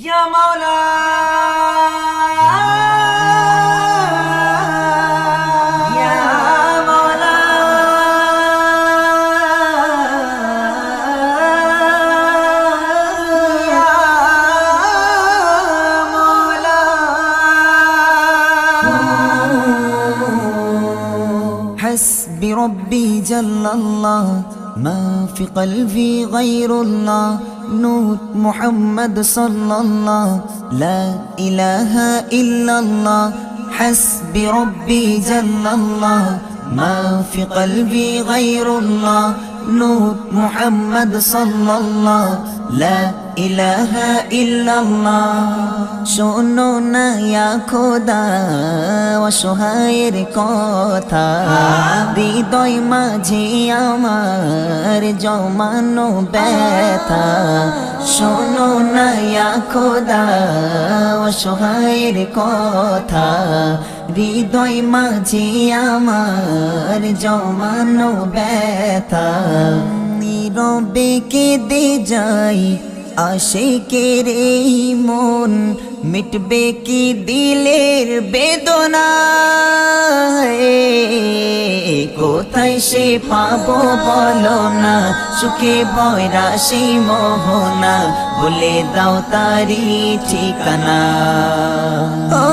يا مولاي يا مولاي يا مولاي حسبي ربي جل الله ما في قلبي غير الله. نور محمد صلى الله لا إله إلا الله. حسبي ربي جل الله. ما في قلبي غير الله. نور محمد صلى الله لا ইলাহা ইল্লাল্লাহ। শোনো না ইয়া খোদা, অসহায়ের কথা। হৃদয় মাঝে আমার জমানো ব্যথা। শোনো না ইয়া খোদা, অসহায়ের কথা। হৃদয় মাঝে আমার জমানো ব্যথা। নীরবে কেঁদে যায় আশিকের এই মন মিটবে কি দিলের বেদনা কোথায় সে পাবো বলো না, সুখে বয়রা সেই মোহনা, বলে দাও তারি ঠিকানা। ও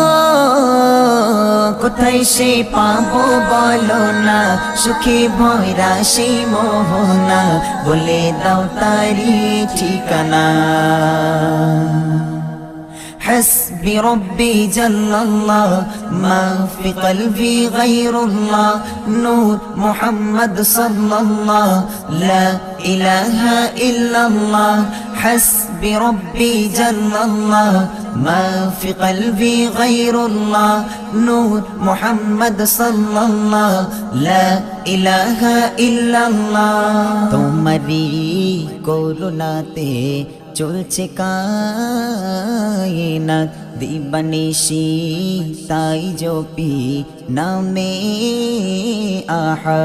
কোথায় সে পাবো বলো না সুখে ভয়রা সেই মোহনা বলে দাও তারি ঠিকানা। حسبي ربي جل الله ما في قلبي غير الله نور محمد صلى الله لا إله إلا الله حسبي ربي جل الله ما في قلبي غير الله نور محمد صلى الله لا إله إلا الله তোমারি করুণাতে চলছে কায়না দিবানিশি তাই জপি নামে আহা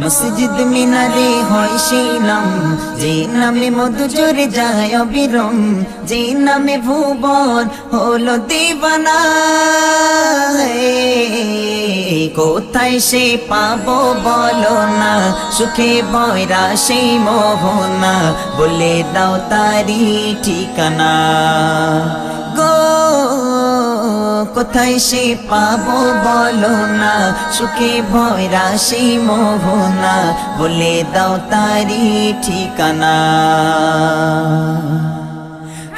মসজিদ মিনারে হয় সেই নাম যে নামে মধু জোরে যায় অবিরম যে নামে ভুবন হলো দিবানা কোথায় সে পাবো বলো না? সুখে বয়রা সেই মোহনা। বলে দাও তারি ঠিকানা। গো, কোথায় সে পাবো বলো না? সুখে ভয়রা সেই মোহনা। বলে দাও তারি ঠিকানা।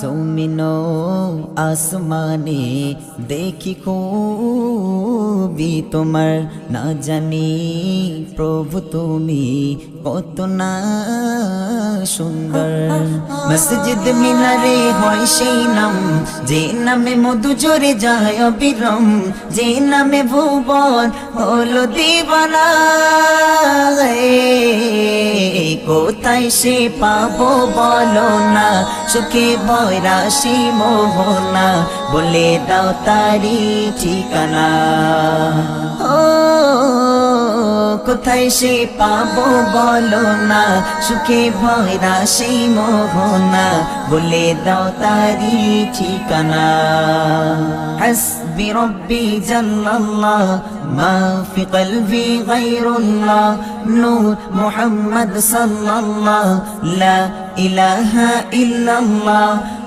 জমিন আসমানে দেখি খুবই তোমার না জানি। প্রভু তুমি কত না সুন্দর। মসজিদ মিনারে হয় সেই নাম, যে নামে মধু জোরে যায় অবিরম, যে নামে ভুবন হলো দিবানা কোথায় সে পাবো বলো না, সুখে বয়রা সে মোহনা, বলে দাও তারি ঠিকানা। কোথায় সে পাবো বলো না, সুখে ভয়রা সেই মোহনা, বলে দাও তারি ঠিকানা। হাসবি রব্বি জাল্লাল্লাহ, মা ফি কলবি গায়রুল্লাহ, নূর মুহাম্মদ সাল্লাল্লাহ, লা ইলাহা ইল্লাল্লাহ।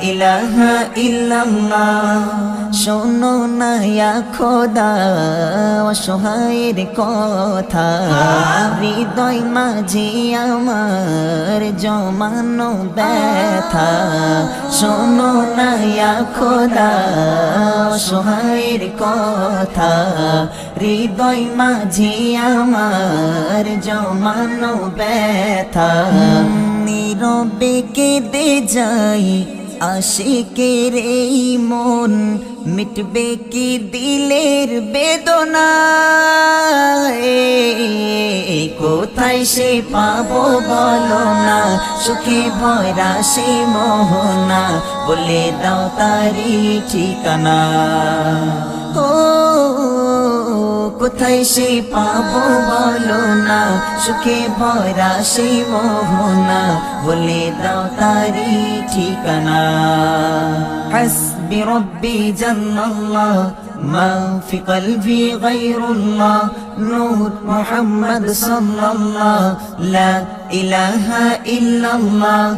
ইলাহা ইল্লাল্লাহ। শোনো না ইয়া খোদা, অসহায়ের কথা। হৃদয় মাঝে আমার জমানো ব্যথা। শোনো না ইয়া খোদা, অসহায়ের কথা। হৃদয় মাঝে আমার জমানো ব্যথা। নীরবে কেঁদে যাই আশিকের এই মন মিটবে কি দিলের বেদনা কোথায় সে পাবো বলো না, সুখে ভয়রা সে মোহনা, বলে দাও তারি ঠিকানা। ও কোথায় সে পাবো বলো না সুখে ভরা সে মোহনা বলে দাও তারি ঠিকানা হাসবি রব্বি জাল্লাল্লাহ ما في قلبي غير الله نور محمد صلى الله لا إله إلا الله